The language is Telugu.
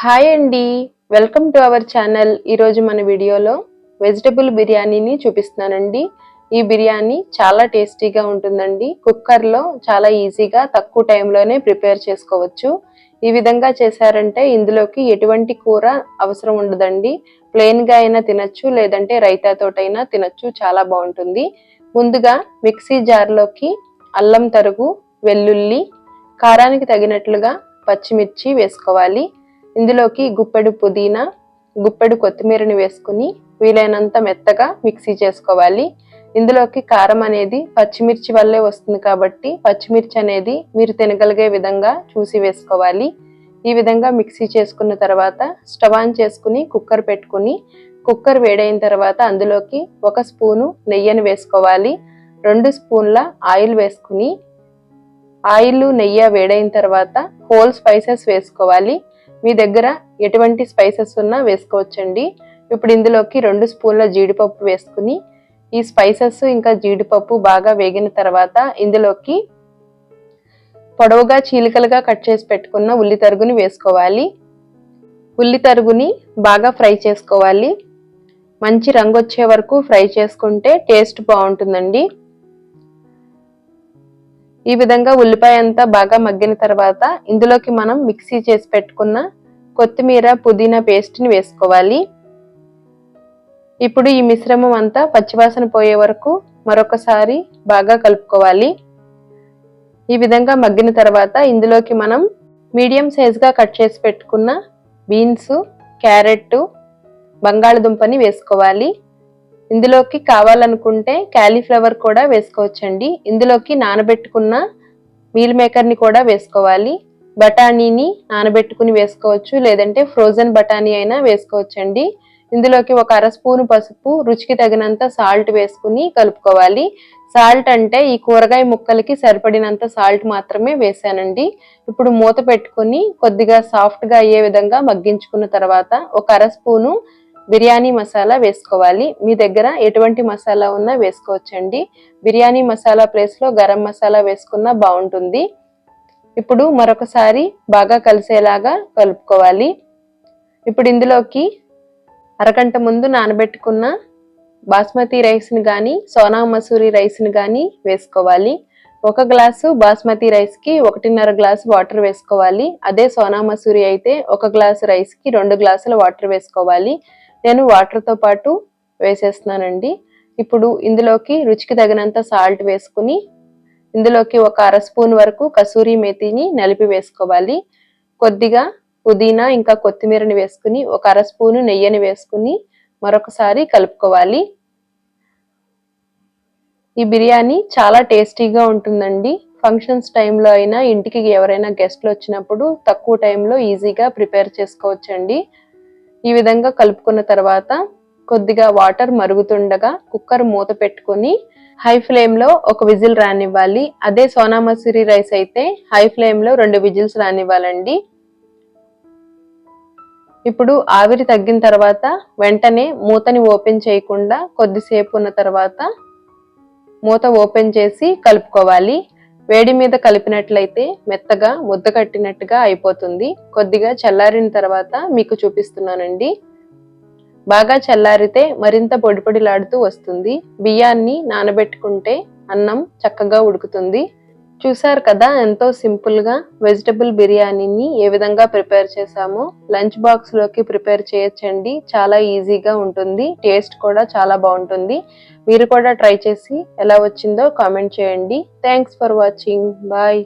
హాయ్ అండి. Welcome to our channel. ఈరోజు మన వీడియోలో వెజిటబుల్ బిర్యానీని చూపిస్తున్నానండి. ఈ బిర్యానీ చాలా టేస్టీగా ఉంటుందండి. కుక్కర్లో చాలా ఈజీగా తక్కువ టైంలోనే ప్రిపేర్ చేసుకోవచ్చు. ఈ విధంగా చేశారంటే ఇందులోకి ఎటువంటి కూర అవసరం ఉండదండి. ప్లెయిన్గా అయినా తినచ్చు లేదంటే రైతాతోటైనా తినచ్చు చాలా బాగుంటుంది. ముందుగా మిక్సీ జార్లోకి అల్లం తరుగు వెల్లుల్లి కారానికి తగినట్లుగా పచ్చిమిర్చి వేసుకోవాలి. ఇందులోకి గుప్పెడు పుదీనా గుప్పెడు కొత్తిమీరని వేసుకుని వీలైనంత మెత్తగా మిక్సీ చేసుకోవాలి. ఇందులోకి కారం అనేది పచ్చిమిర్చి వల్లే వస్తుంది కాబట్టి పచ్చిమిర్చి అనేది మీరు తినగలిగే విధంగా చూసి వేసుకోవాలి. ఈ విధంగా మిక్సీ చేసుకున్న తర్వాత స్టవ్ ఆన్ చేసుకుని కుక్కర్ పెట్టుకుని కుక్కర్ వేడైన తర్వాత అందులోకి ఒక స్పూను నెయ్యిని వేసుకోవాలి. రెండు స్పూన్ల ఆయిల్ వేసుకుని ఆయిల్ నెయ్యి వేడైన తర్వాత హోల్ స్పైసెస్ వేసుకోవాలి. మీ దగ్గర ఎటువంటి స్పైసెస్ ఉన్నా వేసుకోవచ్చండి. ఇప్పుడు ఇందులోకి రెండు స్పూన్ల జీడిపప్పు వేసుకుని ఈ స్పైసెస్ ఇంకా జీడిపప్పు బాగా వేగిన తర్వాత ఇందులోకి పొడవుగా చీలికలుగా కట్ చేసి పెట్టుకున్న ఉల్లి తరుగుని వేసుకోవాలి. ఉల్లి తరుగుని బాగా ఫ్రై చేసుకోవాలి. మంచి రంగు వచ్చే వరకు ఫ్రై చేసుకుంటే టేస్ట్ బాగుంటుందండి. ఈ విధంగా ఉల్లిపాయ అంతా బాగా మగ్గిన తర్వాత ఇందులోకి మనం మిక్సీ చేసి పెట్టుకున్న కొత్తిమీర పుదీనా పేస్ట్ని వేసుకోవాలి. ఇప్పుడు ఈ మిశ్రమం అంతా పచ్చివాసన పోయే వరకు మరొకసారి బాగా కలుపుకోవాలి. ఈ విధంగా మగ్గిన తర్వాత ఇందులోకి మనం మీడియం సైజ్గా కట్ చేసి పెట్టుకున్న బీన్స్ క్యారెట్ బంగాళదుంపని వేసుకోవాలి. ఇందులోకి కావాలనుకుంటే క్యాలీఫ్లవర్ కూడా వేసుకోవచ్చండి. ఇందులోకి నానబెట్టుకున్న మీల్ మేకర్ని కూడా వేసుకోవాలి. బఠానీని నానబెట్టుకుని వేసుకోవచ్చు లేదంటే ఫ్రోజన్ బఠానీ అయినా వేసుకోవచ్చండి. ఇందులోకి ఒక అర స్పూన్ పసుపు రుచికి తగినంత సాల్ట్ వేసుకుని కలుపుకోవాలి. సాల్ట్ అంటే ఈ కూరగాయ ముక్కలకి సరిపడినంత సాల్ట్ మాత్రమే వేసానండి. ఇప్పుడు మూత పెట్టుకుని కొద్దిగా సాఫ్ట్గా అయ్యే విధంగా మగ్గించుకున్న తర్వాత ఒక అర స్పూను బిర్యానీ మసాలా వేసుకోవాలి. మీ దగ్గర ఎటువంటి మసాలా ఉన్నా వేసుకోవచ్చండి. బిర్యానీ మసాలా ప్లేస్లో గరం మసాలా వేసుకున్నా బాగుంటుంది. ఇప్పుడు మరొకసారి బాగా కలిసేలాగా కలుపుకోవాలి. ఇప్పుడు ఇందులోకి అరగంట ముందు నానబెట్టుకున్న బాస్మతి రైస్ని కానీ సోనా మసూరి రైస్ని కానీ వేసుకోవాలి. ఒక గ్లాసు బాస్మతి రైస్కి ఒకటిన్నర గ్లాసు వాటర్ వేసుకోవాలి. అదే సోనా మసూరి అయితే ఒక గ్లాసు రైస్కి రెండు గ్లాసుల వాటర్ వేసుకోవాలి. నేను వాటర్తో పాటు వేసేస్తున్నానండి. ఇప్పుడు ఇందులోకి రుచికి తగినంత సాల్ట్ వేసుకుని ఇందులోకి ఒక అర స్పూన్ వరకు కసూరి మేతిని నలిపి వేసుకోవాలి. కొద్దిగా పుదీనా ఇంకా కొత్తిమీరని వేసుకుని ఒక అర స్పూను నెయ్యిని వేసుకుని మరొకసారి కలుపుకోవాలి. ఈ బిర్యానీ చాలా టేస్టీగా ఉంటుందండి. ఫంక్షన్స్ టైంలో అయినా ఇంటికి ఎవరైనా గెస్ట్లు వచ్చినప్పుడు తక్కువ టైంలో ఈజీగా ప్రిపేర్ చేసుకోవచ్చండి. ఈ విధంగా కలుపుకున్న తర్వాత కొద్దిగా వాటర్ మరుగుతుండగా కుక్కర్ మూత పెట్టుకుని హై ఫ్లేమ్లో ఒక విజిల్ రానివ్వాలి. అదే సోనా మసూరి రైస్ అయితే హై ఫ్లేమ్లో రెండు విజిల్స్ రానివ్వాలండి. ఇప్పుడు ఆవిరి తగ్గిన తర్వాత వెంటనే మూతని ఓపెన్ చేయకుండా కొద్దిసేపు ఉన్న తర్వాత మూత ఓపెన్ చేసి కలుపుకోవాలి. వేడి మీద కలిపినట్లయితే మెత్తగా ముద్ద కట్టినట్టుగా అయిపోతుంది. కొద్దిగా చల్లారిన తర్వాత మీకు చూపిస్తున్నానండి. బాగా చల్లారితే మరింత పొడిపొడిలాడుతూ వస్తుంది. బియ్యాన్ని నానబెట్టుకుంటే అన్నం చక్కగా ఉడుకుతుంది. చూసారు కదా ఎంతో సింపుల్గా వెజిటబుల్ బిర్యానీని ఏ విధంగా ప్రిపేర్ చేసామో లంచ్ బాక్స్లోకి ప్రిపేర్ చేయొచ్చండి. చాలా ఈజీగా ఉంటుంది. టేస్ట్ కూడా చాలా బాగుంటుంది. మీరు కూడా ట్రై చేసి ఎలా వచ్చిందో కామెంట్ చేయండి. Thanks for watching. బాయ్.